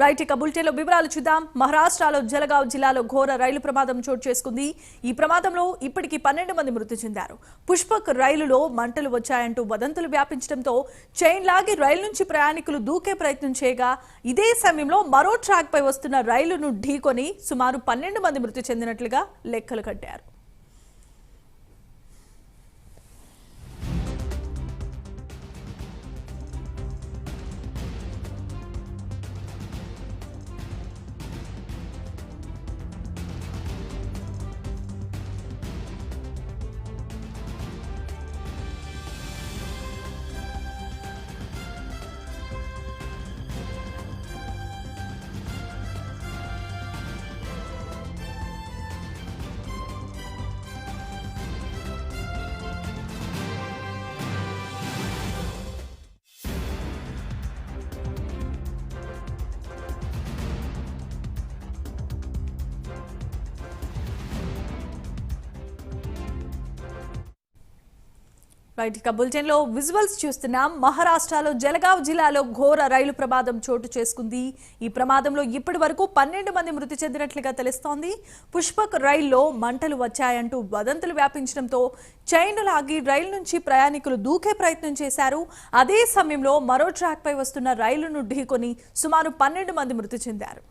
Right ఇక బులెటిన్లో వివరాలు చూద్దాం. మహారాష్ట్రలో జలగావ్ జిల్లాలో ఘోర రైలు ప్రమాదం చోటు చేసుకుంది. ఈ ప్రమాదంలో ఇప్పటికీ పన్నెండు మంది మృతి చెందారు. పుష్పక్ రైలులో మంటలు వచ్చాయంటూ వదంతులు వ్యాపించడంతో చైన్ లాగి రైలు నుంచి ప్రయాణికులు దూకే ప్రయత్నం చేయగా ఇదే సమయంలో మరో ట్రాక్ పై వస్తున్న రైలును ఢీకొని సుమారు పన్నెండు మంది మృతి చెందినట్లుగా లెక్కలు కట్టారు. రైట్ ఇక బులెటిన్లో విజువల్స్ చూస్తున్నాం మహారాష్ట్రలో జలగావ్ జిల్లాలో ఘోర రైలు ప్రమాదం చోటు చేసుకుంది. ఈ ప్రమాదంలో ఇప్పటి వరకు పన్నెండు మంది మృతి చెందినట్లుగా తెలుస్తోంది. పుష్పక్ రైల్లో మంటలు వచ్చాయంటూ వదంతులు వ్యాపించడంతో చైన్లు లాగి రైలు నుంచి ప్రయాణికులు దూకే ప్రయత్నం చేశారు. అదే సమయంలో మరో ట్రాక్ పై వస్తున్న రైలును ఢీకొని సుమారు పన్నెండు మంది మృతి చెందారు.